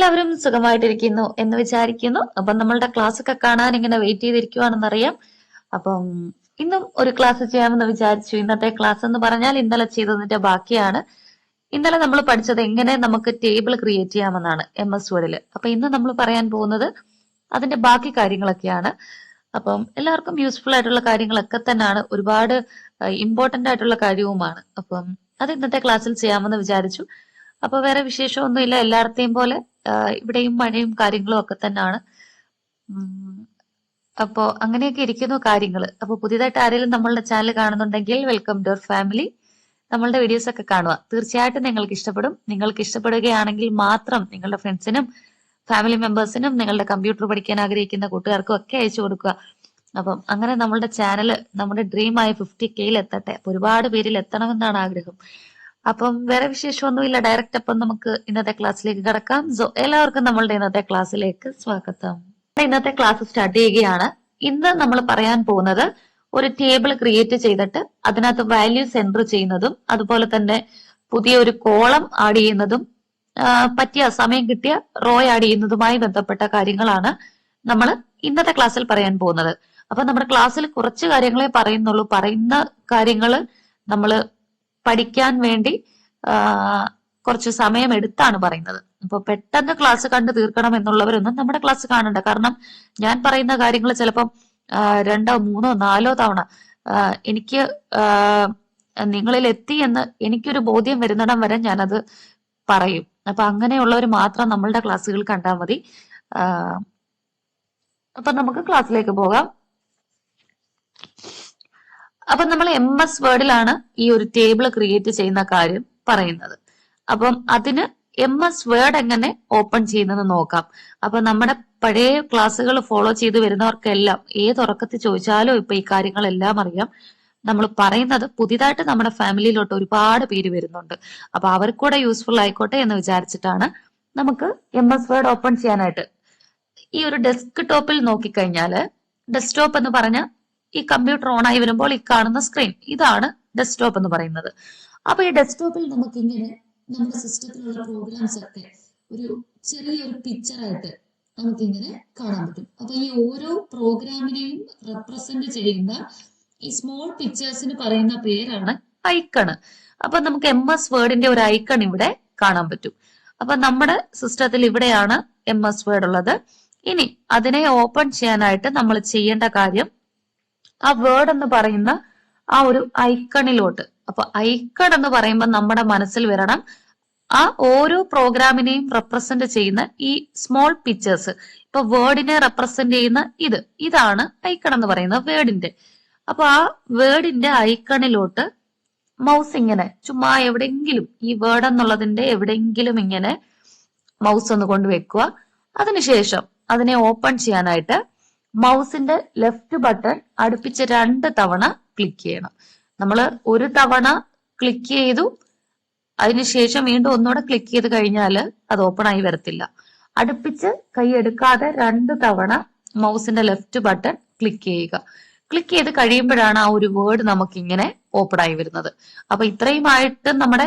എല്ലാവരും സുഖമായിട്ടിരിക്കുന്നു എന്ന് വിചാരിക്കുന്നു. അപ്പം നമ്മളുടെ ക്ലാസ് ഒക്കെ കാണാൻ ഇങ്ങനെ വെയിറ്റ് ചെയ്തിരിക്കുവാണെന്നറിയാം. അപ്പം ഇന്നും ഒരു ക്ലാസ് ചെയ്യാമെന്ന് വിചാരിച്ചു. ഇന്നത്തെ ക്ലാസ് എന്ന് പറഞ്ഞാൽ ഇന്നലെ ചെയ്തതിന്റെ ബാക്കിയാണ്. ഇന്നലെ നമ്മൾ പഠിച്ചത് എങ്ങനെ നമുക്ക് ടേബിൾ ക്രിയേറ്റ് ചെയ്യാമെന്നാണ് എം എസ് വേർഡിൽ അപ്പൊ ഇന്ന് നമ്മൾ പറയാൻ പോകുന്നത് അതിന്റെ ബാക്കി കാര്യങ്ങളൊക്കെയാണ്. അപ്പം എല്ലാവർക്കും യൂസ്ഫുൾ ആയിട്ടുള്ള കാര്യങ്ങളൊക്കെ തന്നെയാണ്. ഒരുപാട് ഇമ്പോർട്ടന്റ് ആയിട്ടുള്ള കാര്യവുമാണ്. അപ്പം അത് ഇന്നത്തെ ക്ലാസ്സിൽ ചെയ്യാമെന്ന് വിചാരിച്ചു. അപ്പൊ വേറെ വിശേഷമൊന്നുമില്ല. എല്ലായിടത്തെയും പോലെ ഇവിടെയും മഴയും കാര്യങ്ങളും ഒക്കെ തന്നെയാണ് അപ്പോൾ അപ്പോ അങ്ങനെയൊക്കെ ഇരിക്കുന്നു കാര്യങ്ങൾ അപ്പൊ പുതിയതായിട്ട് ആരെങ്കിലും നമ്മളുടെ ചാനൽ കാണുന്നുണ്ടെങ്കിൽ വെൽക്കം ടു അവർ ഫാമിലി നമ്മളുടെ വീഡിയോസ് ഒക്കെ കാണുക. തീർച്ചയായിട്ടും നിങ്ങൾക്ക് ഇഷ്ടപ്പെടും. നിങ്ങൾക്ക് ഇഷ്ടപ്പെടുകയാണെങ്കിൽ മാത്രം നിങ്ങളുടെ ഫ്രണ്ട്സിനും ഫാമിലി മെമ്പേഴ്സിനും നിങ്ങളുടെ കമ്പ്യൂട്ടർ പഠിക്കാൻ ആഗ്രഹിക്കുന്ന കൂട്ടുകാർക്കും ഒക്കെ അയച്ചു കൊടുക്കുക. അപ്പം അങ്ങനെ നമ്മളുടെ ചാനൽ നമ്മുടെ ഡ്രീം ആയ ഫിഫ്റ്റി കെയിൽ എത്തട്ടെ. ഒരുപാട് പേരിൽ എത്തണമെന്നാണ് ആഗ്രഹം. അപ്പം വേറെ വിശേഷമൊന്നുമില്ല. ഡയറക്റ്റ് അപ്പം നമുക്ക് ഇന്നത്തെ ക്ലാസ്സിലേക്ക് കടക്കാം. സോ എല്ലാവർക്കും നമ്മളുടെ ഇന്നത്തെ ക്ലാസ്സിലേക്ക് സ്വാഗതം. ഇന്നത്തെ ക്ലാസ് സ്റ്റാർട്ട് ചെയ്യുകയാണ്. ഇന്ന് നമ്മൾ പറയാൻ പോകുന്നത് ഒരു ടേബിൾ ക്രിയേറ്റ് ചെയ്തിട്ട് അതിനകത്ത് വാല്യൂസ് എൻട്രി ചെയ്യുന്നതും അതുപോലെ തന്നെ പുതിയ ഒരു കോളം ആഡ് ചെയ്യുന്നതും പറ്റിയ സമയം കിട്ടിയ റോ ആഡ് ചെയ്യുന്നതുമായി ബന്ധപ്പെട്ട കാര്യങ്ങളാണ് നമ്മൾ ഇന്നത്തെ ക്ലാസ്സിൽ പറയാൻ പോകുന്നത്. അപ്പൊ നമ്മുടെ ക്ലാസ്സിൽ കുറച്ച് കാര്യങ്ങളെ പറയുന്നുള്ളൂ. പറയുന്ന കാര്യങ്ങൾ നമ്മൾ പഠിക്കാൻ വേണ്ടി കുറച്ച് സമയം എടുത്താണ് പറയുന്നത്. അപ്പൊ പെട്ടെന്ന് ക്ലാസ് കണ്ടു തീർക്കണം എന്നുള്ളവരൊന്നും നമ്മുടെ ക്ലാസ് കാണണ്ട. കാരണം ഞാൻ പറയുന്ന കാര്യങ്ങൾ ചിലപ്പം രണ്ടോ മൂന്നോ നാലോ തവണ എനിക്ക് നിങ്ങളിൽ എത്തി എന്ന് എനിക്കൊരു ബോധ്യം വരുന്നിടം വരെ ഞാനത് പറയും. അപ്പൊ അങ്ങനെയുള്ളവർ മാത്രം നമ്മളുടെ ക്ലാസ്സുകൾ കണ്ടാൽ മതി. അപ്പൊ നമുക്ക് ക്ലാസ്സിലേക്ക് പോകാം. അപ്പൊ നമ്മൾ എം എസ് വേർഡിലാണ് ഈ ഒരു ടേബിൾ ക്രിയേറ്റ് ചെയ്യുന്ന കാര്യം പറയുന്നത്. അപ്പം അതിന് എം എസ് വേർഡ് എങ്ങനെ ഓപ്പൺ ചെയ്യുന്നത് നോക്കാം. അപ്പൊ നമ്മുടെ പഴയ ക്ലാസ്സുകൾ ഫോളോ ചെയ്ത് വരുന്നവർക്കെല്ലാം ഏത് ഉറക്കത്തിൽ ചോദിച്ചാലും ഇപ്പൊ ഈ കാര്യങ്ങളെല്ലാം അറിയാം. നമ്മൾ പറയുന്നത് പുതിയതായിട്ട് നമ്മുടെ ഫാമിലിയിലോട്ട് ഒരുപാട് പേര് വരുന്നുണ്ട്. അപ്പൊ അവർക്കൂടെ യൂസ്ഫുൾ ആയിക്കോട്ടെ എന്ന് വിചാരിച്ചിട്ടാണ് നമുക്ക് എം എസ് വേർഡ് ഓപ്പൺ ചെയ്യാനായിട്ട്. ഈ ഒരു ഡെസ്ക് ടോപ്പിൽ നോക്കിക്കഴിഞ്ഞാൽ ഡെസ്ക്ടോപ്പ് എന്ന് പറഞ്ഞ ഈ കമ്പ്യൂട്ടർ ഓൺ ആയി വരുമ്പോൾ ഈ കാണുന്ന സ്ക്രീൻ ഇതാണ് ഡെസ്ക്ടോപ്പ് എന്ന് പറയുന്നത്. അപ്പൊ ഈ ഡെസ്ക്ടോപ്പിൽ നമുക്ക് ഇങ്ങനെ നമ്മുടെ സിസ്റ്റത്തിലുള്ള പ്രോഗ്രാംസ് ഒക്കെ ഒരു ചെറിയൊരു പിക്ചറായിട്ട് നമുക്ക് ഇങ്ങനെ കാണാൻ പറ്റും. അപ്പൊ ഈ ഓരോ പ്രോഗ്രാമിനെയും റെപ്രസെന്റ് ചെയ്യുന്ന ഈ സ്മോൾ പിക്ചേഴ്സിന് പറയുന്ന പേരാണ് ഐക്കണ് അപ്പൊ നമുക്ക് എം എസ് വേർഡിന്റെ ഒരു ഐക്കൺ ഇവിടെ കാണാൻ പറ്റും. അപ്പൊ നമ്മുടെ സിസ്റ്റത്തിൽ ഇവിടെയാണ് എം എസ് വേർഡ് ഉള്ളത്. ഇനി അതിനെ ഓപ്പൺ ചെയ്യാനായിട്ട് നമ്മൾ ചെയ്യേണ്ട കാര്യം ആ വേർഡ് എന്ന് പറയുന്ന ആ ഒരു ഐക്കണിലോട്ട്. അപ്പൊ ഐക്കൺ എന്ന് പറയുമ്പോൾ നമ്മുടെ മനസ്സിൽ വരണം. ആ ഓരോ പ്രോഗ്രാമിനെയും റെപ്രസെന്റ് ചെയ്യുന്ന ഈ സ്മോൾ പിക്ചേഴ്സ് ഇപ്പൊ വേർഡിനെ റെപ്രസെന്റ് ചെയ്യുന്ന ഇത്. ഇതാണ് ഐക്കൺ എന്ന് പറയുന്ന വേർഡിന്റെ അപ്പൊ ആ വേർഡിന്റെ ഐക്കണിലോട്ട് മൗസ് ഇങ്ങനെ ചുമ്മാ എവിടെയെങ്കിലും ഈ വേർഡ് എന്നുള്ളതിന്റെ എവിടെയെങ്കിലും ഇങ്ങനെ മൗസ് ഒന്ന് കൊണ്ട് വെക്കുക. അതിനുശേഷം അതിനെ ഓപ്പൺ ചെയ്യാനായിട്ട് മൗസിന്റെ ലെഫ്റ്റ് ബട്ടൺ അടുപ്പിച്ച് രണ്ട് തവണ ക്ലിക്ക് ചെയ്യണം. നമ്മൾ ഒരു തവണ ക്ലിക്ക് ചെയ്തു അതിനുശേഷം വീണ്ടും ഒന്നുകൂടെ ക്ലിക്ക് ചെയ്ത് കഴിഞ്ഞാൽ അത് ഓപ്പൺ ആയി വരത്തില്ല. അടുപ്പിച്ച് കൈ എടുക്കാതെ രണ്ട് തവണ മൗസിന്റെ ലെഫ്റ്റ് ബട്ടൺ ക്ലിക്ക് ചെയ്യുക. ക്ലിക്ക് ചെയ്ത് കഴിയുമ്പോഴാണ് ആ ഒരു വേർഡ് നമുക്ക് ഇങ്ങനെ ഓപ്പൺ ആയി വരുന്നത്. അപ്പൊ ഇത്രയുമായിട്ട് നമ്മുടെ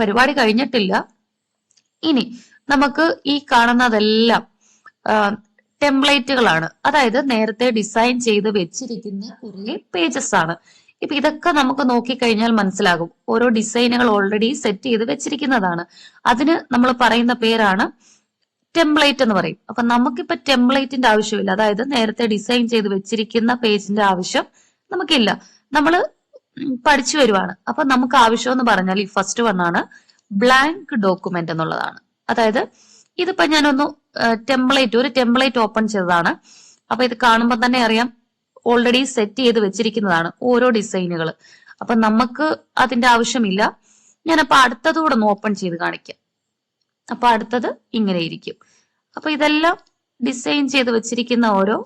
പരിപാടി കഴിഞ്ഞിട്ടില്ല. ഇനി നമുക്ക് ഈ കാണുന്നതെല്ലാം ടെംപ്ലേറ്റുകളാണ്. അതായത് നേരത്തെ ഡിസൈൻ ചെയ്ത് വെച്ചിരിക്കുന്ന കുറെ പേജസ് ആണ്. ഇപ്പൊ ഇതൊക്കെ നമുക്ക് നോക്കിക്കഴിഞ്ഞാൽ മനസ്സിലാകും. ഓരോ ഡിസൈനുകൾ ഓൾറെഡി സെറ്റ് ചെയ്ത് വെച്ചിരിക്കുന്നതാണ്. അതിന് നമ്മൾ പറയുന്ന പേരാണ് ടെംപ്ലേറ്റ് എന്ന് പറയും. അപ്പൊ നമുക്കിപ്പോ ടെംപ്ലേറ്റിന്റെ ആവശ്യമില്ല. അതായത് നേരത്തെ ഡിസൈൻ ചെയ്ത് വെച്ചിരിക്കുന്ന പേജിന്റെ ആവശ്യം നമുക്കില്ല. നമ്മൾ പഠിച്ചു വരുവാണ്. അപ്പൊ നമുക്ക് ആവശ്യം എന്ന് പറഞ്ഞാൽ ഈ ഫസ്റ്റ് വണ്ണാണ് ബ്ലാങ്ക് ഡോക്യുമെന്റ് എന്നുള്ളതാണ്. അതായത് ഇതിപ്പോ ഞാനൊന്ന് ടെംപ്ലേറ്റ് ഒരു ടെംപ്ലേറ്റ് ഓപ്പൺ ചെയ്തതാണ്. അപ്പൊ ഇത് കാണുമ്പോൾ തന്നെ അറിയാം ഓൾറെഡി സെറ്റ് ചെയ്ത് വെച്ചിരിക്കുന്നതാണ് ഓരോ ഡിസൈനുകൾ അപ്പൊ നമുക്ക് അതിന്റെ ആവശ്യമില്ല. ഞാനപ്പോ അടുത്തതുകൂടെ ഒന്ന് ഓപ്പൺ ചെയ്ത് കാണിക്കാം. അപ്പൊ അടുത്തത് ഇങ്ങനെ ഇരിക്കും. അപ്പൊ ഇതെല്ലാം ഡിസൈൻ ചെയ്ത് വെച്ചിരിക്കുന്ന ഓരോ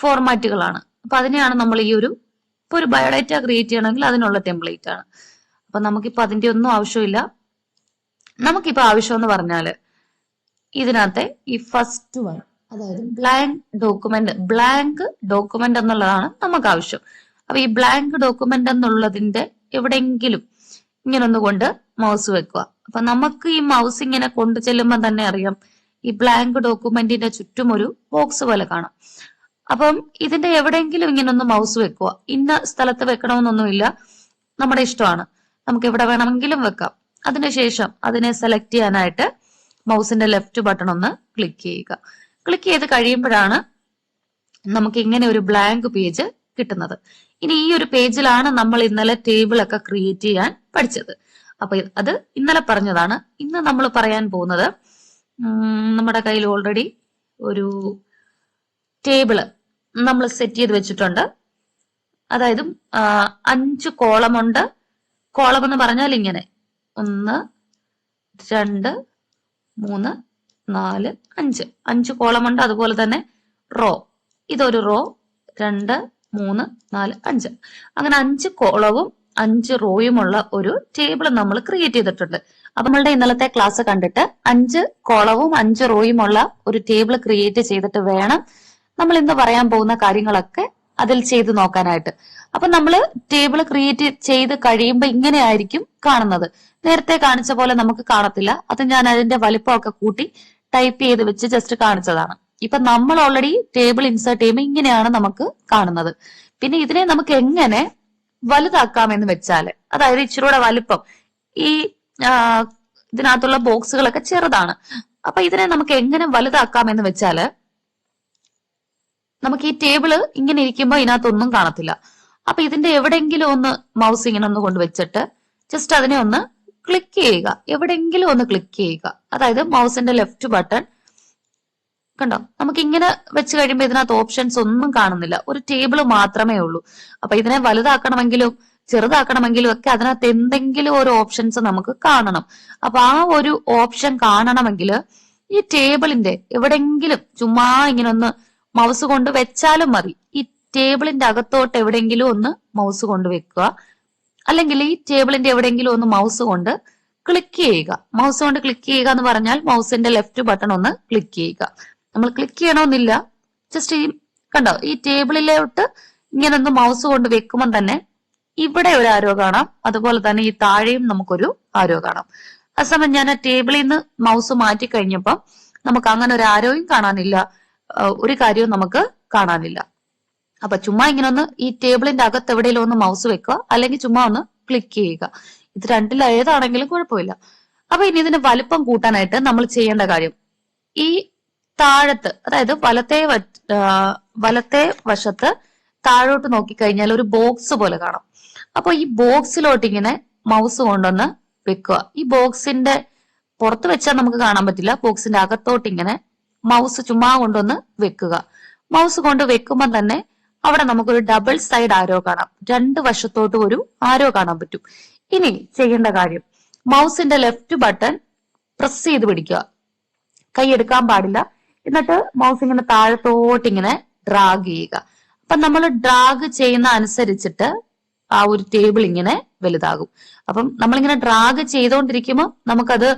ഫോർമാറ്റുകളാണ് അപ്പൊ അതിനെയാണ് നമ്മൾ ഈ ഒരു ഇപ്പൊ ഒരു ബയോഡേറ്റ ക്രിയേറ്റ് ചെയ്യണമെങ്കിൽ അതിനുള്ള ടെംപ്ലേറ്റ് ആണ്. അപ്പൊ നമുക്കിപ്പോ അതിന്റെ ഒന്നും ആവശ്യമില്ല. നമുക്കിപ്പോ ആവശ്യം എന്ന് പറഞ്ഞാൽ ഇതിനകത്തെ ഈ ഫസ്റ്റ് വൺ അതായത് ബ്ലാങ്ക് ഡോക്യുമെന്റ് ബ്ലാങ്ക് ഡോക്യുമെന്റ് എന്നുള്ളതാണ് നമുക്ക് ആവശ്യം അപ്പൊ ഈ ബ്ലാങ്ക് ഡോക്യുമെന്റ് എന്നുള്ളതിന്റെ എവിടെയെങ്കിലും ഇങ്ങനെ ഒന്ന് കൊണ്ട് മൗസ് വെക്കുക. അപ്പൊ നമുക്ക് ഈ മൗസ് ഇങ്ങനെ കൊണ്ടു ചെല്ലുമ്പോൾ തന്നെ അറിയാം ഈ ബ്ലാങ്ക് ഡോക്യുമെന്റിന്റെ ചുറ്റും ഒരു ബോക്സ് പോലെ കാണാം. അപ്പം ഇതിന്റെ എവിടെയെങ്കിലും ഇങ്ങനെ ഒന്ന് മൗസ് വെക്കുക. ഇന്ന സ്ഥലത്ത് വെക്കണമെന്നൊന്നുമില്ല. നമ്മുടെ ഇഷ്ടമാണ്. നമുക്ക് എവിടെ വേണമെങ്കിലും വെക്കാം. അതിനുശേഷം അതിനെ സെലക്ട് ചെയ്യാനായിട്ട് മൗസിന്റെ ലെഫ്റ്റ് ബട്ടൺ ഒന്ന് ക്ലിക്ക് ചെയ്യുക. ക്ലിക്ക് ചെയ്ത് കഴിയുമ്പോഴാണ് നമുക്ക് ഇങ്ങനെ ഒരു ബ്ലാങ്ക് പേജ് കിട്ടുന്നത്. ഇനി ഈ ഒരു പേജിലാണ് നമ്മൾ ഇന്നലെ ടേബിൾ ഒക്കെ ക്രിയേറ്റ് ചെയ്യാൻ പഠിച്ചത്. അപ്പൊ അത് ഇന്നലെ പറഞ്ഞതാണ്. ഇന്ന് നമ്മൾ പറയാൻ പോകുന്നത് നമ്മുടെ കയ്യിൽ ഓൾറെഡി ഒരു ടേബിൾ നമ്മൾ സെറ്റ് ചെയ്ത് വെച്ചിട്ടുണ്ട്. അതായത് അഞ്ച് കോളമുണ്ട് കോളം എന്ന് പറഞ്ഞാൽ ഇങ്ങനെ. ഒന്ന് രണ്ട് മൂന്ന് നാല് അഞ്ച്. അഞ്ച് ഉണ്ട്. അതുപോലെ തന്നെ റോ ഇതൊരു റോ രണ്ട് മൂന്ന് നാല് അഞ്ച്. അങ്ങനെ അഞ്ച് കോളവും അഞ്ച് റോയുമുള്ള ഒരു ടേബിൾ നമ്മൾ ക്രിയേറ്റ് ചെയ്തിട്ടുണ്ട്. അപ്പൊ നമ്മളുടെ ഇന്നലത്തെ ക്ലാസ് കണ്ടിട്ട് അഞ്ച് കോളവും അഞ്ച് റോയുമുള്ള ഒരു ടേബിൾ ക്രിയേറ്റ് ചെയ്തിട്ട് വേണം നമ്മൾ ഇന്ന് പറയാൻ പോകുന്ന കാര്യങ്ങളൊക്കെ അതിൽ ചെയ്ത് നോക്കാനായിട്ട്. അപ്പൊ നമ്മൾ ടേബിൾ ക്രിയേറ്റ് ചെയ്ത് കഴിയുമ്പോൾ ഇങ്ങനെ ആയിരിക്കും കാണുന്നത്. നേരത്തെ കാണിച്ച പോലെ നമുക്ക് കാണത്തില്ല. അത് ഞാൻ അതിന്റെ വലിപ്പമൊക്കെ കൂട്ടി ടൈപ്പ് ചെയ്ത് വെച്ച് ജസ്റ്റ് കാണിച്ചതാണ്. ഇപ്പൊ നമ്മൾ ഓൾറെഡി ടേബിൾ ഇൻസേർട്ട് ചെയ്യുമ്പോൾ ഇങ്ങനെയാണ് നമുക്ക് കാണുന്നത്. പിന്നെ ഇതിനെ നമുക്ക് എങ്ങനെ വലുതാക്കാമെന്ന് വെച്ചാൽ അതായത് ഇച്ചിരൂടെ വലിപ്പം ഈ ഇതിനകത്തുള്ള ബോക്സുകളൊക്കെ ചെറുതാണ്. അപ്പൊ ഇതിനെ നമുക്ക് എങ്ങനെ വലുതാക്കാമെന്ന് വെച്ചാൽ നമുക്ക് ഈ ടേബിൾ ഇങ്ങനെ ഇരിക്കുമ്പോൾ ഇതിനകത്തൊന്നും കാണത്തില്ല. അപ്പൊ ഇതിന്റെ എവിടെയെങ്കിലും ഒന്ന് മൗസ് ഇങ്ങനെ ഒന്ന് കൊണ്ട് വെച്ചിട്ട് ജസ്റ്റ് അതിനെ ഒന്ന് ക്ലിക്ക് ചെയ്യുക. എവിടെയെങ്കിലും ഒന്ന് ക്ലിക്ക് ചെയ്യുക. അതായത് മൗസിന്റെ ലെഫ്റ്റ് ബട്ടൺ കണ്ടോ? നമുക്ക് ഇങ്ങനെ വെച്ച് കഴിയുമ്പോൾ ഇതിനകത്ത് ഓപ്ഷൻസ് ഒന്നും കാണുന്നില്ല. ഒരു ടേബിൾ മാത്രമേ ഉള്ളൂ. അപ്പൊ ഇതിനെ വലുതാക്കണമെങ്കിലും ചെറുതാക്കണമെങ്കിലും ഒക്കെ അതിനകത്ത് എന്തെങ്കിലും ഒരു ഓപ്ഷൻസ് നമുക്ക് കാണണം. അപ്പൊ ആ ഒരു ഓപ്ഷൻ കാണണമെങ്കിൽ ഈ ടേബിളിന്റെ എവിടെങ്കിലും ചുമ്മാ ഇങ്ങനെ ഒന്ന് മൗസ് കൊണ്ട് വെച്ചാലും മതി. ഈ ടേബിളിന്റെ അകത്തോട്ട് എവിടെയെങ്കിലും ഒന്ന് മൗസ് കൊണ്ട് വെക്കുക. അല്ലെങ്കിൽ ഈ ടേബിളിന്റെ എവിടെയെങ്കിലും ഒന്ന് മൗസ് കൊണ്ട് ക്ലിക്ക് ചെയ്യുക. മൗസ് കൊണ്ട് ക്ലിക്ക് ചെയ്യുക എന്ന് പറഞ്ഞാൽ മൗസിന്റെ ലെഫ്റ്റ് ബട്ടൺ ഒന്ന് ക്ലിക്ക് ചെയ്യുക. നമ്മൾ ക്ലിക്ക് ചെയ്യണമെന്നില്ല. ജസ്റ്റ് ഈ കണ്ടോ ഈ ടേബിളിലോട്ട് ഇങ്ങനെ ഒന്ന് മൗസ് കൊണ്ട് വെക്കുമ്പോൾ തന്നെ ഇവിടെ ഒരു ആരോ കാണാം. അതുപോലെ തന്നെ ഈ താഴെയും നമുക്കൊരു ആരോ കാണാം. അസമയം ഞാൻ ആ ടേബിളിൽ നിന്ന് മൗസ് മാറ്റി കഴിഞ്ഞപ്പം നമുക്ക് അങ്ങനെ ഒരു ആരോയും കാണാനില്ല. ആ, ഒരു കാര്യവും നമുക്ക് കാണാനില്ല. അപ്പൊ ചുമ്മാ ഇങ്ങനെ ഒന്ന് ഈ ടേബിളിന്റെ അകത്ത് എവിടെയെങ്കിലും ഒന്ന് മൗസ് വെക്കുക അല്ലെങ്കിൽ ചുമ്മാ ഒന്ന് ക്ലിക്ക് ചെയ്യുക. ഇത് രണ്ടിൽ ഏതാണെങ്കിലും കുഴപ്പമില്ല. അപ്പൊ ഇനി ഇതിന്റെ വലിപ്പം കൂട്ടാനായിട്ട് നമ്മൾ ചെയ്യേണ്ട കാര്യം. ഈ താഴത്ത് അതായത് വലത്തെ വലത്തെ വശത്ത് താഴോട്ട് നോക്കിക്കഴിഞ്ഞാൽ ഒരു ബോക്സ് പോലെ കാണാം. അപ്പൊ ഈ ബോക്സിലോട്ട് ഇങ്ങനെ മൗസ് കൊണ്ടൊന്ന് വെക്കുക. ഈ ബോക്സിന്റെ പുറത്ത് വെച്ചാൽ നമുക്ക് കാണാൻ പറ്റില്ല. ബോക്സിന്റെ അകത്തോട്ട് ഇങ്ങനെ മൗസ് ചുമ്മാ കൊണ്ടൊന്ന് വെക്കുക. മൗസ് കൊണ്ട് വെക്കുമ്പോൾ തന്നെ അവിടെ നമുക്കൊരു ഡബിൾ സൈഡ് ആരോ കാണാം. രണ്ട് വശത്തോട്ട് ഒരു ആരോ കാണാൻ പറ്റും. ഇനി ചെയ്യേണ്ട കാര്യം. മൗസിന്റെ ലെഫ്റ്റ് ബട്ടൺ പ്രസ് ചെയ്ത് പിടിക്കുക. കൈ എടുക്കാൻ പാടില്ല. എന്നിട്ട് മൗസ് ഇങ്ങനെ താഴത്തോട്ട് ഇങ്ങനെ ഡ്രാഗ് ചെയ്യുക. അപ്പൊ നമ്മൾ ഡ്രാഗ് ചെയ്യുന്ന അനുസരിച്ചിട്ട് ആ ഒരു ടേബിൾ ഇങ്ങനെ വലുതാകും. അപ്പം നമ്മളിങ്ങനെ ഡ്രാഗ് ചെയ്തുകൊണ്ടിരിക്കുമ്പോൾ നമുക്കത്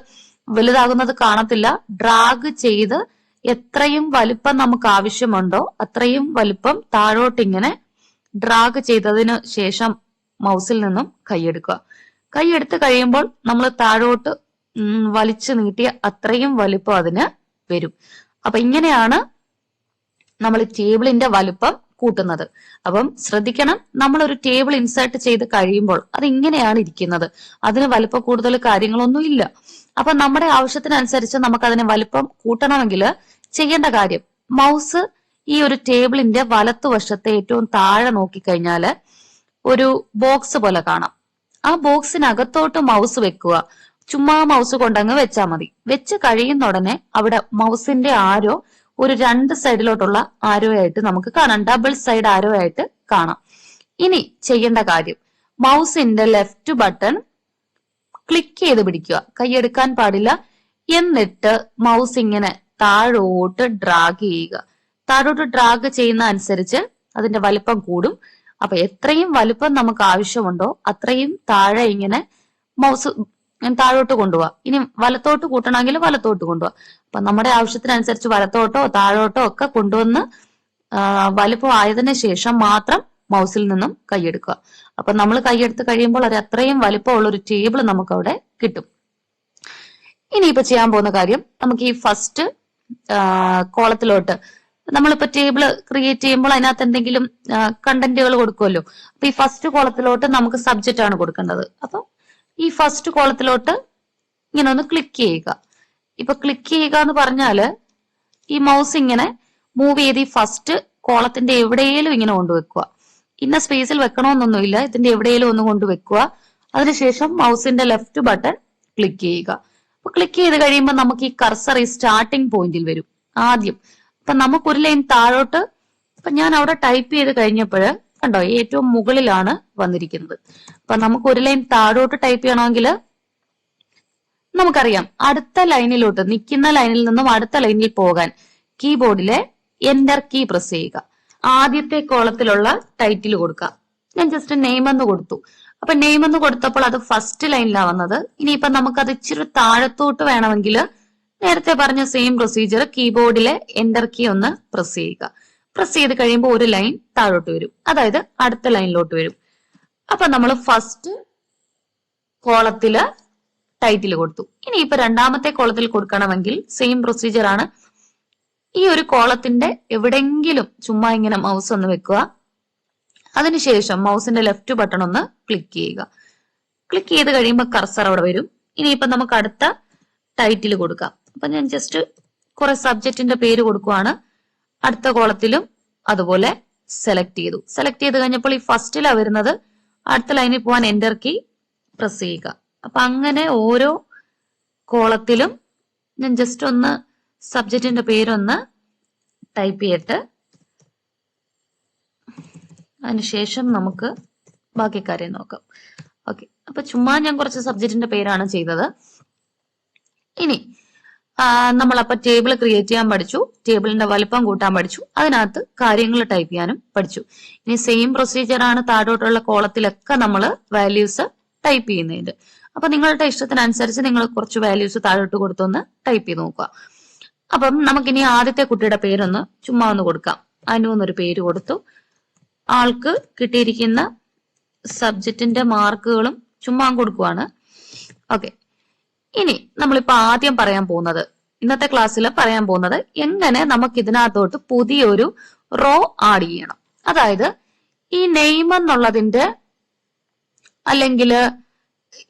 വലുതാകുന്നത് കാണത്തില്ല. ഡ്രാഗ് ചെയ്ത് എത്രയും വലിപ്പം നമുക്ക് ആവശ്യമുണ്ടോ അത്രയും വലിപ്പം താഴോട്ടിങ്ങനെ ഡ്രാഗ് ചെയ്തതിനു ശേഷം മൗസിൽ നിന്നും കൈയെടുക്കുക. കൈയെടുത്ത് കഴിയുമ്പോൾ നമ്മൾ താഴോട്ട് വലിച്ചു നീട്ടിയ അത്രയും വലിപ്പം അതിന് വരും. അപ്പൊ ഇങ്ങനെയാണ് നമ്മൾ ടേബിളിന്റെ വലുപ്പം കൂട്ടുന്നത്. അപ്പം ശ്രദ്ധിക്കണം നമ്മൾ ഒരു ടേബിൾ ഇൻസേർട്ട് ചെയ്ത് കഴിയുമ്പോൾ അത് ഇങ്ങനെയാണ് ഇരിക്കുന്നത്. അതിന് വലുപ്പം കൂടുതൽ കാര്യങ്ങളൊന്നും ഇല്ല അപ്പൊ നമ്മുടെ ആവശ്യത്തിനനുസരിച്ച് നമുക്ക് അതിന് വലുപ്പം കൂട്ടണമെങ്കിൽ ചെയ്യേണ്ട കാര്യം. മൗസ് ഈ ഒരു ടേബിളിന്റെ വലത്തുവശത്തെ ഏറ്റവും താഴെ നോക്കിക്കഴിഞ്ഞാൽ ഒരു ബോക്സ് പോലെ കാണാം. ആ ബോക്സിനകത്തോട്ട് മൗസ് വെക്കുക. ചുമ്മാ മൗസ് കൊണ്ടങ്ങ് വെച്ചാൽ മതി. വെച്ച് കഴിയുന്ന ഉടനെ അവിടെ മൗസിന്റെ ആരോ ഒരു രണ്ട് സൈഡിലോട്ടുള്ള ആരോ ആയിട്ട് നമുക്ക് കാണാം. ഡബിൾ സൈഡ് ആരോ ആയിട്ട് കാണാം. ഇനി ചെയ്യേണ്ട കാര്യം. മൗസിന്റെ ലെഫ്റ്റ് ബട്ടൺ ക്ലിക്ക് ചെയ്ത് പിടിക്കുക. കൈയെടുക്കാൻ പാടില്ല. എന്നിട്ട് മൗസ് ഇങ്ങനെ താഴോട്ട് ഡ്രാഗ് ചെയ്യുക. താഴോട്ട് ഡ്രാഗ് ചെയ്യുന്ന അനുസരിച്ച് അതിന്റെ വലിപ്പം കൂടും. അപ്പൊ എത്രയും വലിപ്പം നമുക്ക് ആവശ്യമുണ്ടോ അത്രയും താഴെ ഇങ്ങനെ മൗസ് താഴോട്ട് കൊണ്ടുപോവാ. ഇനി വലത്തോട്ട് കൂട്ടണമെങ്കിൽ വലത്തോട്ട് കൊണ്ടുപോവാ. അപ്പൊ നമ്മുടെ ആവശ്യത്തിനനുസരിച്ച് വലത്തോട്ടോ താഴോട്ടോ ഒക്കെ കൊണ്ടുവന്ന് വലിപ്പം ആയതിനു ശേഷം മാത്രം മൗസിൽ നിന്നും കൈയെടുക്കുക അപ്പൊ നമ്മൾ കൈയെടുത്ത് കഴിയുമ്പോൾ ഒരു അത്രയും വലിപ്പമുള്ള ഒരു ടേബിൾ നമുക്ക് അവിടെ കിട്ടും ഇനിയിപ്പോ ചെയ്യാൻ പോകുന്ന കാര്യം നമുക്ക് ഈ ഫസ്റ്റ് കോളത്തിലോട്ട്. നമ്മളിപ്പോ ടേബിൾ ക്രിയേറ്റ് ചെയ്യുമ്പോൾ അതിനകത്ത് എന്തെങ്കിലും കണ്ടന്റുകൾ കൊടുക്കുമല്ലോ. അപ്പൊ ഈ ഫസ്റ്റ് കോളത്തിലോട്ട് നമുക്ക് സബ്ജക്റ്റ് ആണ് കൊടുക്കേണ്ടത്. അപ്പൊ ഈ ഫസ്റ്റ് കോളത്തിലോട്ട് ഇങ്ങനെ ഒന്ന് ക്ലിക്ക് ചെയ്യുക. ഇപ്പൊ ക്ലിക്ക് ചെയ്യുക എന്ന് പറഞ്ഞാൽ ഈ മൗസ് ഇങ്ങനെ മൂവ് ചെയ്ത് ഈ ഫസ്റ്റ് കോളത്തിന്റെ എവിടെയെങ്കിലും ഇങ്ങനെ കൊണ്ടുവെക്കുക ഇന്ന സ്പേസിൽ വെക്കണമെന്നൊന്നുമില്ല ഇതിന്റെ എവിടെയെങ്കിലും ഒന്ന് കൊണ്ടുവെക്കുക അതിനുശേഷം മൗസിന്റെ ലെഫ്റ്റ് ബട്ടൺ ക്ലിക്ക് ചെയ്യുക. അപ്പൊ ക്ലിക്ക് ചെയ്ത് കഴിയുമ്പോൾ നമുക്ക് ഈ കർസർ ഈ സ്റ്റാർട്ടിംഗ് പോയിന്റിൽ വരും. ആദ്യം. അപ്പൊ നമുക്ക് ഒരു ലൈൻ താഴോട്ട് അപ്പൊ ഞാൻ അവിടെ ടൈപ്പ് ചെയ്ത് കഴിഞ്ഞപ്പോൾ കണ്ടോ ഏറ്റവും മുകളിലാണ് വന്നിരിക്കുന്നത്. അപ്പൊ നമുക്ക് ഒരു ലൈൻ താഴോട്ട് ടൈപ്പ് ചെയ്യണമെങ്കിൽ നമുക്കറിയാം അടുത്ത ലൈനിലോട്ട് നിൽക്കുന്ന ലൈനിൽ നിന്നും അടുത്ത ലൈനിൽ പോകാൻ കീബോർഡിലെ എന്റർ കീ പ്രസ് ചെയ്യുക. ആദ്യത്തെ കോളത്തിലുള്ള ടൈറ്റിൽ കൊടുക്കുക. ഞാൻ ജസ്റ്റ് നെയിം എന്ന് കൊടുത്തു. അപ്പൊ നെയിം എന്ന് കൊടുത്തപ്പോൾ അത് ഫസ്റ്റ് ലൈനിലാണ് വന്നത്. നമുക്ക് നമുക്കത് ഇച്ചിരി താഴത്തോട്ട് വേണമെങ്കിൽ നേരത്തെ പറഞ്ഞ സെയിം പ്രൊസീജിയർ കീബോർഡിലെ എന്റർ കീ ഒന്ന് പ്രസ് ചെയ്യുക. പ്രസ് ചെയ്ത് കഴിയുമ്പോൾ ഒരു ലൈൻ താഴോട്ട് വരും. അതായത് അടുത്ത ലൈനിലോട്ട് വരും. അപ്പൊ നമ്മൾ ഫസ്റ്റ് കോളത്തിൽ ടൈറ്റിൽ കൊടുത്തു. ഇനി ഇപ്പൊ രണ്ടാമത്തെ കോളത്തിൽ കൊടുക്കണമെങ്കിൽ സെയിം പ്രൊസീജിയർ ആണ്. ഈ ഒരു കോളത്തിന്റെ എവിടെങ്കിലും ചുമ്മാ ഇങ്ങനെ മൗസ് ഒന്ന് വെക്കുക. അതിനുശേഷം മൗസിന്റെ ലെഫ്റ്റ് ബട്ടൺ ഒന്ന് ക്ലിക്ക് ചെയ്യുക. ക്ലിക്ക് ചെയ്ത് കഴിയുമ്പോൾ കർസർ അവിടെ വരും. ഇനിയിപ്പം നമുക്ക് അടുത്ത ടൈറ്റിൽ കൊടുക്കാം. അപ്പം ഞാൻ ജസ്റ്റ് കുറെ സബ്ജക്റ്റിന്റെ പേര് കൊടുക്കുവാണ്. അടുത്ത കോളത്തിലും അതുപോലെ സെലക്ട് ചെയ്തു. സെലക്ട് ചെയ്ത് കഴിഞ്ഞപ്പോൾ ഈ ഫസ്റ്റിലാ വരുന്നത്. അടുത്ത ലൈനിൽ പോകാൻ എന്റർ കീ പ്രസ് ചെയ്യുക. അപ്പൊ അങ്ങനെ ഓരോ കോളത്തിലും ഞാൻ ജസ്റ്റ് ഒന്ന് സബ്ജക്റ്റിന്റെ പേരൊന്ന് ടൈപ്പ് ചെയ്തിട്ട് അതിനുശേഷം നമുക്ക് ബാക്കി കാര്യം നോക്കാം. ഓക്കെ അപ്പൊ ചുമ്മാ ഞാൻ കുറച്ച് സബ്ജക്റ്റിന്റെ പേരാണ് ചെയ്തത്. ഇനി നമ്മൾ നമ്മളപ്പോ ടേബിൾ ക്രിയേറ്റ് ചെയ്യാൻ പഠിച്ചു. ടേബിളിന്റെ വലിപ്പം കൂട്ടാൻ പഠിച്ചു. അതിനകത്ത് കാര്യങ്ങൾ ടൈപ്പ് ചെയ്യാനും പഠിച്ചു. ഇനി സെയിം പ്രൊസീജിയർ ആണ് താഴോട്ടുള്ള കോളത്തിലൊക്കെ നമ്മൾ വാല്യൂസ് ടൈപ്പ് ചെയ്യുന്നതിന്റെ. അപ്പൊ നിങ്ങളുടെ ഇഷ്ടത്തിനനുസരിച്ച് നിങ്ങൾ കുറച്ച് വാല്യൂസ് താഴോട്ട് കൊടുത്തൊന്ന് ടൈപ്പ് ചെയ്ത് നോക്കുക. അപ്പം നമുക്കിനി ആദ്യത്തെ കുട്ടിയുടെ പേരൊന്ന് ചുമ്മാ ഒന്ന് കൊടുക്കാം. അനു എന്നൊരു പേര് കൊടുത്തു. ആൾക്ക് കിട്ടിയിരിക്കുന്ന സബ്ജക്റ്റിന്റെ മാർക്കുകളും ചുമ്മാ കൊടുക്കുവാണ്. ഓക്കെ. ഇനി നമ്മളിപ്പോ ആദ്യം പറയാൻ പോകുന്നത് ഇന്നത്തെ ക്ലാസ്സിൽ പറയാൻ പോകുന്നത് എങ്ങനെ നമുക്ക് ഇതിനകത്തോട്ട് പുതിയൊരു റോ ആഡ് ചെയ്യണം. അതായത് ഈ നെയിം എന്നുള്ളതിന്റെ അല്ലെങ്കിൽ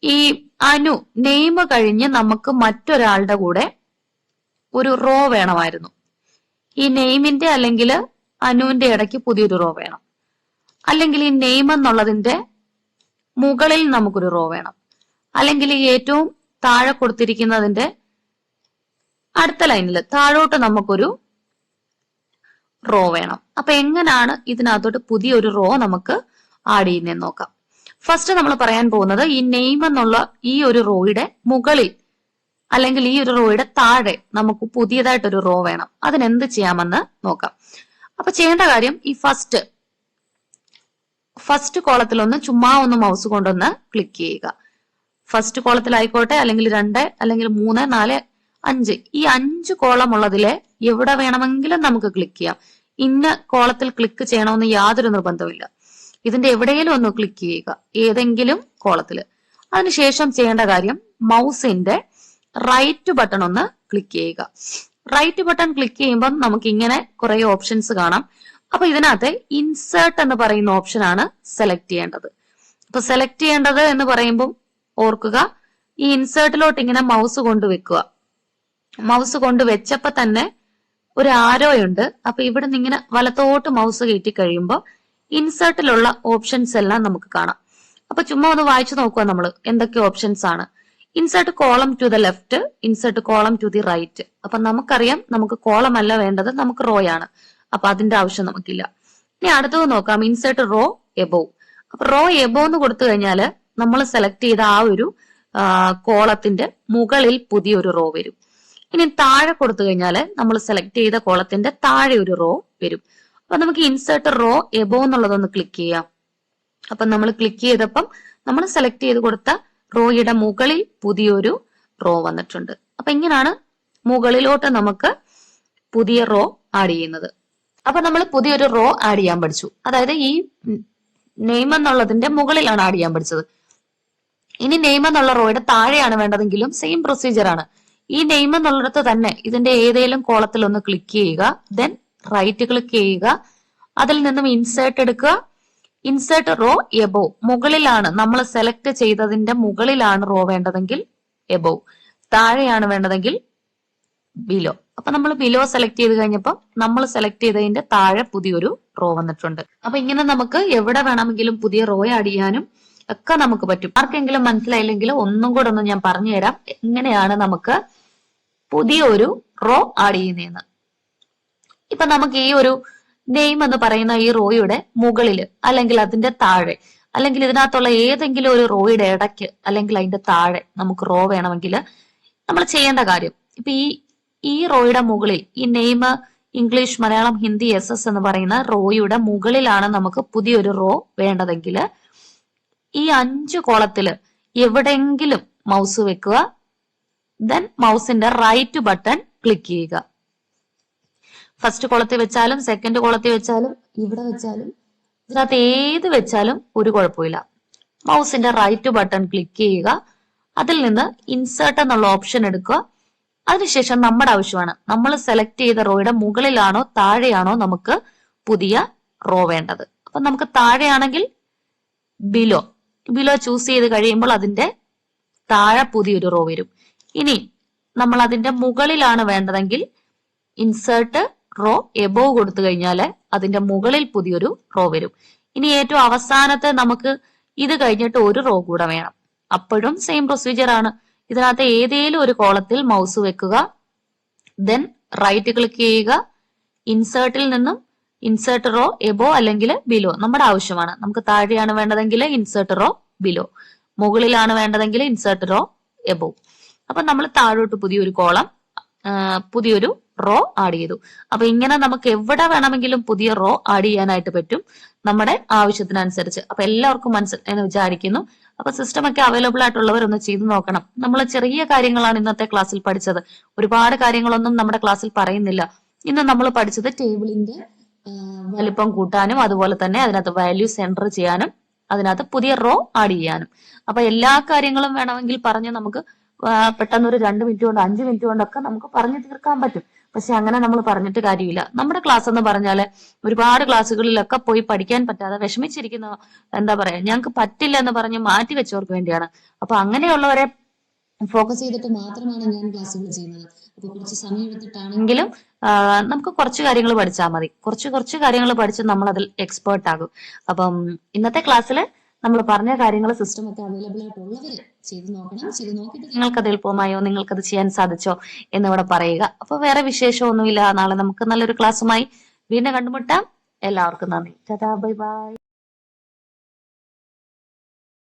ഈ അനു നെയിം കഴിഞ്ഞ് നമുക്ക് മറ്റൊരാളുടെ കൂടെ ഒരു റോ വേണമായിരുന്നു. ഈ നെയിമിന്റെ അല്ലെങ്കിൽ അനുവിന്റെ ഇടയ്ക്ക് പുതിയൊരു റോ വേണം. അല്ലെങ്കിൽ ഈ നെയിം എന്നുള്ളതിന്റെ മുകളിൽ നമുക്കൊരു റോ വേണം. അല്ലെങ്കിൽ ഈ ഏറ്റവും താഴെ കൊടുത്തിരിക്കുന്നതിന്റെ അടുത്ത ലൈനിൽ താഴോട്ട് നമുക്കൊരു റോ വേണം. അപ്പൊ എങ്ങനെയാണ് ഇതിനകത്തോട്ട് പുതിയൊരു റോ നമുക്ക് ആഡ് ചെയ്യുന്നതെന്ന് നോക്കാം. ഫസ്റ്റ് നമ്മൾ പറയാൻ പോകുന്നത് ഈ നെയിം എന്നുള്ള ഈ ഒരു റോയുടെ മുകളിൽ അല്ലെങ്കിൽ ഈ ഒരു റോയുടെ താഴെ നമുക്ക് പുതിയതായിട്ടൊരു റോ വേണം. അതിനെന്ത് ചെയ്യാമെന്ന് നോക്കാം. അപ്പൊ ചെയ്യേണ്ട കാര്യം ഈ ഫസ്റ്റ് ഫസ്റ്റ് കോളത്തിൽ ഒന്ന് ചുമ്മാ ഒന്ന് മൗസ് കൊണ്ടൊന്ന് ക്ലിക്ക് ചെയ്യുക. ഫസ്റ്റ് കോളത്തിലായിക്കോട്ടെ അല്ലെങ്കിൽ രണ്ട് അല്ലെങ്കിൽ മൂന്ന് നാല് അഞ്ച്. ഈ അഞ്ച് കോളം ഉള്ളതിലെ എവിടെ വേണമെങ്കിലും നമുക്ക് ക്ലിക്ക് ചെയ്യാം. ഇന്ന കോളത്തിൽ ക്ലിക്ക് ചെയ്യണമെന്ന് യാതൊരു നിർബന്ധമില്ല ഇതിന്റെ എവിടെയെങ്കിലും ഒന്ന് ക്ലിക്ക് ചെയ്യുക ഏതെങ്കിലും കോളത്തിൽ അതിനുശേഷം ചെയ്യേണ്ട കാര്യം മൗസിന്റെ റൈറ്റ് ബട്ടൺ ഒന്ന് ക്ലിക്ക് ചെയ്യുക. റൈറ്റ് ബട്ടൺ ക്ലിക്ക് ചെയ്യുമ്പം നമുക്ക് ഇങ്ങനെ കുറെ ഓപ്ഷൻസ് കാണാം. അപ്പൊ ഇതിനകത്ത് ഇൻസേർട്ട് എന്ന് പറയുന്ന ഓപ്ഷൻ ആണ് സെലക്ട് ചെയ്യേണ്ടത്. അപ്പൊ സെലക്ട് ചെയ്യേണ്ടത് എന്ന് പറയുമ്പോൾ ഓർക്കുക ഈ ഇൻസേർട്ടിലോട്ട് ഇങ്ങനെ മൗസ് കൊണ്ട് വെക്കുക. മൗസ് കൊണ്ട് വെച്ചപ്പോ തന്നെ ഒരു ആരോ ഉണ്ട്. അപ്പൊ ഇവിടെ നിന്ന് ഇങ്ങനെ വലത്തോട്ട് മൗസ് കയറ്റി കഴിയുമ്പോൾ ഇൻസേർട്ടിലുള്ള ഓപ്ഷൻസ് എല്ലാം നമുക്ക് കാണാം. അപ്പൊ ചുമ്മാ ഒന്ന് വായിച്ചു നോക്കുക നമ്മൾ എന്തൊക്കെ ഓപ്ഷൻസ് ആണ്. Insert column to the left insert column to the right അപ്പൊ നമുക്കറിയാം നമുക്ക് കോളം അല്ല വേണ്ടത് നമുക്ക് റോ ആണ് അപ്പൊ അതിന്റെ ആവശ്യം നമുക്കില്ല. ഇനി അടുത്തത് നോക്കാം. ഇൻസേർട്ട് റോ എബോ അപ്പൊ റോ എബോ എന്ന് കൊടുത്തു കഴിഞ്ഞാൽ നമ്മൾ സെലക്ട് ചെയ്ത ആ ഒരു കോളത്തിന്റെ മുകളിൽ പുതിയൊരു റോ വരും. ഇനി താഴെ കൊടുത്തു കഴിഞ്ഞാൽ നമ്മൾ സെലക്ട് ചെയ്ത കോളത്തിന്റെ താഴെ ഒരു റോ വരും. അപ്പൊ നമുക്ക് ഇൻസേർട്ട് റോ എബോ എന്നുള്ളതൊന്ന് ക്ലിക്ക് ചെയ്യാം. അപ്പൊ നമ്മൾ ക്ലിക്ക് ചെയ്തപ്പം നമ്മൾ സെലക്ട് ചെയ്ത് കൊടുത്ത റോയുടെ മുകളിൽ പുതിയൊരു റോ വന്നിട്ടുണ്ട്. അപ്പൊ ഇങ്ങനെയാണ് മുകളിലോട്ട് നമുക്ക് പുതിയ റോ ആഡ് ചെയ്യുന്നത്. അപ്പൊ നമ്മൾ പുതിയൊരു റോ ആഡ് ചെയ്യാൻ പഠിച്ചു. അതായത് ഈ നെയിം എന്നുള്ളതിന്റെ മുകളിലാണ് ആഡ് ചെയ്യാൻ പഠിച്ചത്. ഇനി നെയിം എന്നുള്ള റോയുടെ താഴെയാണ് വേണ്ടതെങ്കിലും സെയിം പ്രൊസീജിയർ ആണ്. ഈ നെയിം എന്നുള്ളിടത്ത് തന്നെ ഇതിന്റെ ഏതെങ്കിലും കോളത്തിൽ ഒന്ന് ക്ലിക്ക് ചെയ്യുക ദെൻ റൈറ്റ് ക്ലിക്ക് ചെയ്യുക. അതിൽ നിന്നും ഇൻസേർട്ട് എടുക്കുക. ഇൻസേർട്ട് റോ എബോ മുകളിലാണ് നമ്മൾ സെലക്ട് ചെയ്തതിന്റെ മുകളിലാണ് റോ വേണ്ടതെങ്കിൽ എബോ താഴെയാണ് വേണ്ടതെങ്കിൽ ബിലോ അപ്പൊ നമ്മൾ ബിലോ സെലക്ട് ചെയ്ത് കഴിഞ്ഞപ്പോൾ നമ്മൾ സെലക്ട് ചെയ്തതിന്റെ താഴെ പുതിയൊരു റോ വന്നിട്ടുണ്ട്. അപ്പൊ ഇങ്ങനെ നമുക്ക് എവിടെ വേണമെങ്കിലും പുതിയ റോ ആഡ് ചെയ്യാനും ഒക്കെ നമുക്ക് പറ്റും. ആർക്കെങ്കിലും മനസ്സിലായില്ലെങ്കിൽ ഒന്നും കൂടെ ഒന്ന് ഞാൻ പറഞ്ഞു തരാം എങ്ങനെയാണ് നമുക്ക് പുതിയ ഒരു റോ ആഡ് ചെയ്യുന്നതെന്ന്. ഇപ്പൊ നമുക്ക് ഈ ഒരു നെയിം എന്ന് പറയുന്ന ഈ റോയുടെ മുകളിൽ അല്ലെങ്കിൽ അതിന്റെ താഴെ അല്ലെങ്കിൽ ഇതിനകത്തുള്ള ഏതെങ്കിലും ഒരു റോയുടെ ഇടയ്ക്ക് അല്ലെങ്കിൽ അതിന്റെ താഴെ നമുക്ക് റോ വേണമെങ്കിൽ നമ്മൾ ചെയ്യേണ്ട കാര്യം. ഇപ്പൊ ഈ ഈ റോയുടെ മുകളിൽ ഈ name English Malayalam Hindi S S എന്ന് പറയുന്ന റോയുടെ മുകളിലാണ് നമുക്ക് പുതിയൊരു റോ വേണ്ടതെങ്കിൽ ഈ അഞ്ച് കോളത്തിൽ എവിടെയെങ്കിലും മൗസ് വെക്കുക. ദെൻ മൗസിന്റെ റൈറ്റ് ബട്ടൺ ക്ലിക്ക് ചെയ്യുക. ഫസ്റ്റ് കോളത്തിൽ വെച്ചാലും സെക്കൻഡ് കോളത്തിൽ വെച്ചാലും ഇവിടെ വെച്ചാലും ഇതിനകത്ത് ഏത് വെച്ചാലും ഒരു കുഴപ്പമില്ല. മൗസിന്റെ റൈറ്റ് ബട്ടൺ ക്ലിക്ക് ചെയ്യുക. അതിൽ നിന്ന് ഇൻസേർട്ട് എന്നുള്ള ഓപ്ഷൻ എടുക്കുക. അതിനുശേഷം നമ്മുടെ ആവശ്യമാണ്. നമ്മൾ സെലക്ട് ചെയ്ത റോയുടെ മുകളിലാണോ താഴെയാണോ നമുക്ക് പുതിയ റോ വേണ്ടത്. അപ്പൊ നമുക്ക് താഴെയാണെങ്കിൽ ബിലോ ബിലോ ചൂസ് ചെയ്ത് കഴിയുമ്പോൾ അതിന്റെ താഴെ പുതിയൊരു റോ വരും. ഇനി നമ്മൾ അതിന്റെ മുകളിലാണ് വേണ്ടതെങ്കിൽ ഇൻസേർട്ട് റോ എബോവ് കൊടുത്തു കഴിഞ്ഞാൽ അതിന്റെ മുകളിൽ പുതിയൊരു റോ വരും. ഇനി ഏറ്റവും അവസാനത്തെ നമുക്ക് ഇത് കഴിഞ്ഞിട്ട് ഒരു റോ കൂടെ വേണം. അപ്പോഴും സെയിം പ്രൊസീജിയർ ആണ്. ഇതിനകത്ത് ഏതേലും ഒരു കോളത്തിൽ മൗസ് വെക്കുക ദെൻ റൈറ്റ് ക്ലിക്ക് ചെയ്യുക ഇൻസേർട്ടിൽ നിന്നും ഇൻസേർട്ട് റോ എബോ അല്ലെങ്കിൽ ബിലോ നമ്മുടെ ആവശ്യമാണ്. നമുക്ക് താഴെയാണ് വേണ്ടതെങ്കിൽ ഇൻസേർട്ട് റോ ബിലോ മുകളിലാണ് വേണ്ടതെങ്കിൽ ഇൻസേർട്ട് റോ എബോ അപ്പൊ നമ്മൾ താഴോട്ട് പുതിയൊരു കോളം പുതിയൊരു റോ ആഡ് ചെയ്തു. അപ്പൊ ഇങ്ങനെ നമുക്ക് എവിടെ വേണമെങ്കിലും പുതിയ റോ ആഡ് ചെയ്യാനായിട്ട് പറ്റും നമ്മുടെ ആവശ്യത്തിനനുസരിച്ച്. അപ്പൊ എല്ലാവർക്കും മനസ്സിൽ എന്ന് വിചാരിക്കുന്നു. അപ്പൊ സിസ്റ്റം ഒക്കെ അവൈലബിൾ ആയിട്ടുള്ളവർ ഒന്ന് ചെയ്തു നോക്കണം. നമ്മൾ ചെറിയ കാര്യങ്ങളാണ് ഇന്നത്തെ ക്ലാസ്സിൽ പഠിച്ചത്. ഒരുപാട് കാര്യങ്ങളൊന്നും നമ്മുടെ ക്ലാസ്സിൽ പറയുന്നില്ല. ഇന്ന് നമ്മൾ പഠിച്ചത് ടേബിളിന്റെ വലിപ്പം കൂട്ടാനും അതുപോലെ തന്നെ അതിനകത്ത് വാല്യൂ എന്റർ ചെയ്യാനും അതിനകത്ത് പുതിയ റോ ആഡ് ചെയ്യാനും. അപ്പൊ എല്ലാ കാര്യങ്ങളും വേണമെങ്കിൽ പറഞ്ഞ് നമുക്ക് പെട്ടെന്ന് ഒരു രണ്ട് മിനിറ്റ് കൊണ്ട് അഞ്ച് മിനിറ്റ് കൊണ്ടൊക്കെ നമുക്ക് പറഞ്ഞു തീർക്കാൻ പറ്റും. പക്ഷെ അങ്ങനെ നമ്മൾ പറഞ്ഞിട്ട് കാര്യമില്ല. നമ്മുടെ ക്ലാസ് എന്ന് പറഞ്ഞാൽ ഒരുപാട് ക്ലാസ്സുകളിലൊക്കെ പോയി പഠിക്കാൻ പറ്റാതെ വിഷമിച്ചിരിക്കുന്ന എന്താ പറയാ ഞങ്ങൾക്ക് പറ്റില്ല എന്ന് പറഞ്ഞ് മാറ്റി വെച്ചവർക്ക് വേണ്ടിയാണ്. അപ്പൊ അങ്ങനെയുള്ളവരെ ഫോക്കസ് ചെയ്തിട്ട് മാത്രമാണ് ഞാൻ ക്ലാസ്സുകൾ ചെയ്യുന്നത്. അപ്പൊ കുറച്ച് സമയം എടുത്തിട്ടാണെങ്കിലും നമുക്ക് കുറച്ച് കാര്യങ്ങൾ പഠിച്ചാൽ മതി. കുറച്ച് കുറച്ച് കാര്യങ്ങൾ പഠിച്ച് നമ്മൾ അതിൽ എക്സ്പേർട്ട് ആകും. അപ്പം ഇന്നത്തെ ക്ലാസ്സിൽ നമ്മൾ പറഞ്ഞ കാര്യങ്ങൾ സിസ്റ്റം ഒക്കെ അവൈലബിൾ ആയിട്ടുള്ളവര് ചെയ്ത് നോക്കണം. ചെയ്ത് നോക്കിയിട്ട് നിങ്ങൾക്ക് അത് എളുപ്പമായോ നിങ്ങൾക്ക് അത് ചെയ്യാൻ സാധിച്ചോ? എന്നിവിടെ പറയുക. അപ്പൊ വേറെ വിശേഷമൊന്നുമില്ല. നാളെ നമുക്ക് നല്ലൊരു ക്ലാസ്സുമായി വീണ്ടും കണ്ടുമുട്ടാം. എല്ലാവർക്കും നന്ദി. Bye bye.